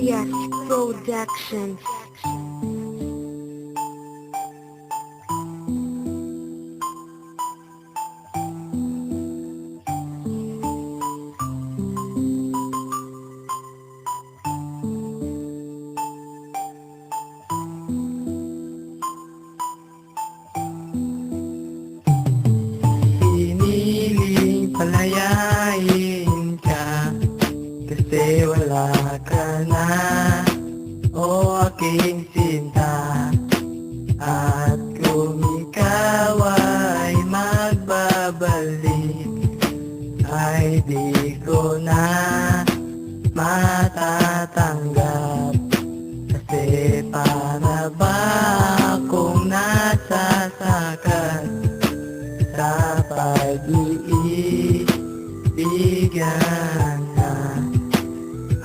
Yes, Productions di ko na matatanggap. Kasi para ba akong nasasakat sa pag-iibigan na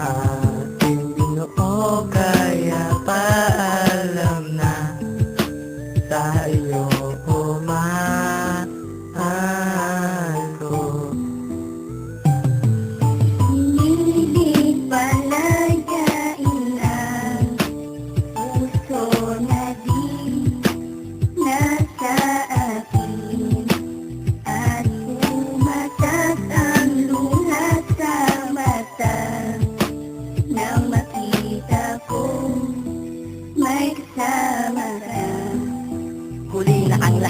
ating binuo kaya paalam na sa iyo kasama ka Huli na ang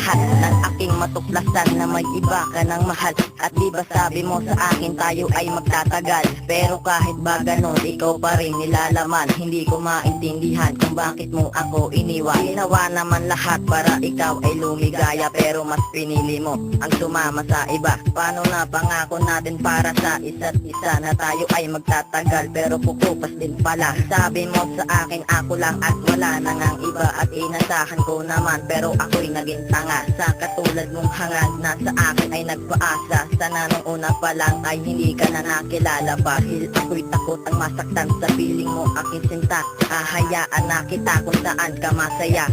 lahat ng aking matuklasan na may iba ka ng mahal. At di ba sabi mo sa akin tayo ay magtatagal? Pero kahit ba ganon ikaw pa rin nilalaman. Hindi ko maintindihan kung bakit mo ako iniwan. Ginawa naman lahat para ikaw ay lumigaya Pero mas pinili mo ang sumama sa iba. Paano na pangako natin para sa isa't isa Na tayo ay magtatagal pero kukupas din pala? Sabi mo sa akin ako lang at wala nang ang iba. At inasahan ko naman pero ako'y naging tanga Sa katulad mong hangad na sa akin ay nagpaasa. Sana nung una pa lang ay hindi ka na nakilala. Dahil ako'y takot ang masaktan sa piling mo aking sinta. Hahayaan na kita kung saan ka masaya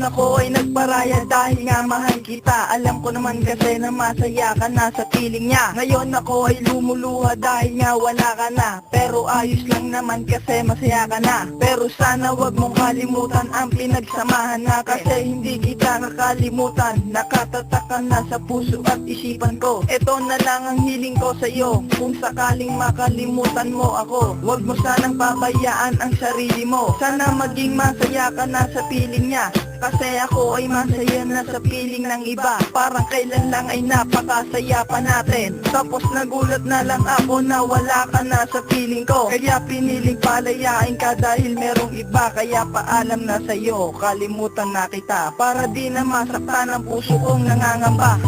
Ngayon ako ay nagparaya dahil nga mahal kita. Alam ko naman kasi na masaya ka na sa piling niya. Ngayon ako ay lumuluha dahil nga wala ka na. Pero ayos lang naman kasi masaya ka na. Pero sana wag mong kalimutan ang pinagsamahan na Kasi hindi kita nakalimutan Nakatatak ka na sa puso at isipan ko. Ito na lang ang hiling ko sa iyo Kung sakaling makalimutan mo ako Wag mo sanang pabayaan ang sarili mo. Sana maging masaya ka na sa piling niya kasi ako ay masaya na sa piling ng iba. Parang kailan lang ay napakasaya pa natin. Tapos nagulat na lang ako na wala ka na sa piling ko. Kaya piniling palayain ka dahil merong iba. Kaya paalam na sa'yo, kalimutan na kita. Para di na masaktan ang puso kong nangangamba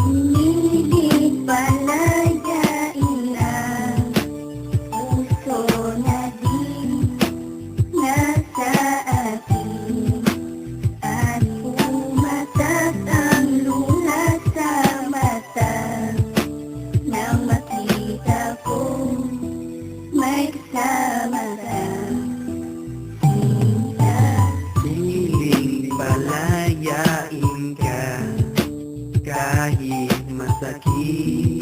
Kahit masakit sa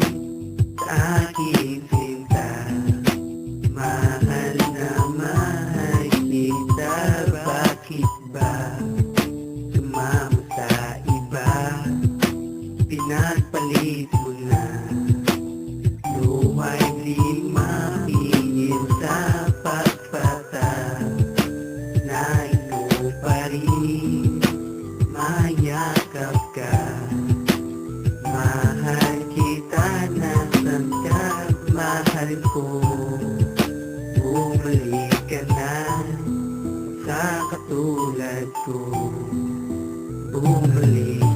katulad ko Bumalik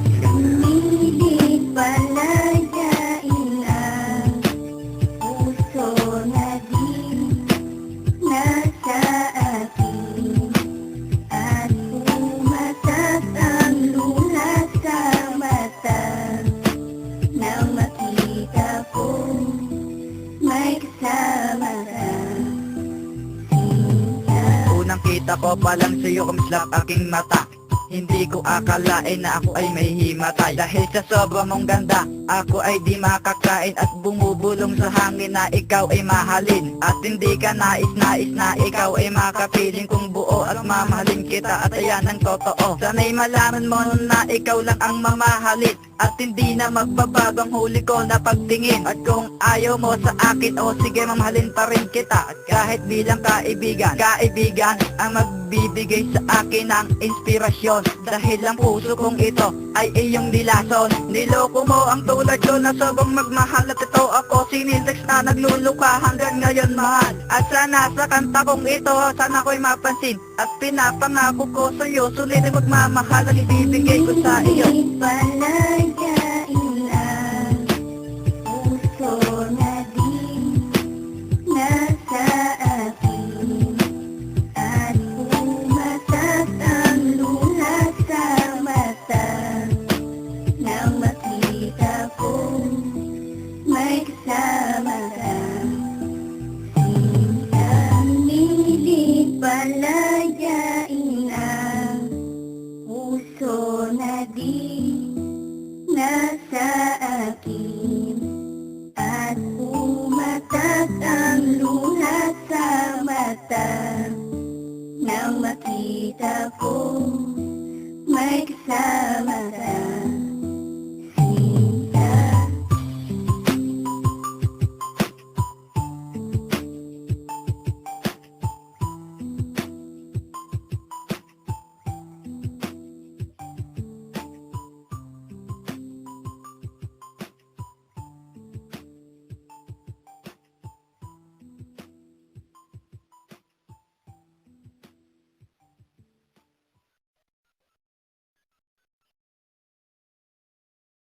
ko pa lang sa'yo kumislap aking mata. Hindi ko akalain na ako ay may himatay. Dahil sa sobrang mong ganda Ako ay di makakain at bumubulong sa hangin na ikaw ay mahalin. At hindi ka nais-nais na ikaw ay makapiling Kung buo at mamahalin kita at ayan ang totoo. Sana'y malaman mo na ikaw lang ang mamahalin At hindi na magbabago ang huli ko na pagtingin. At kung ayaw mo sa akin o sige mamahalin pa rin kita. At kahit bilang kaibigan Kaibigan ang magbibigay sa akin ng inspirasyon. Dahil ang puso kong ito ay iyong dilason. Niloko mo ang tulad ko na sabang magmahal At ito ako sinitex na nagluluka hanggang ngayon mahal. At sana sa kanta kong ito sana ko'y mapansin. At pinapangako ko sa'yo sulit ang magmamahal Ang ibibigay ko sa iyo. Di Makita ko may kasama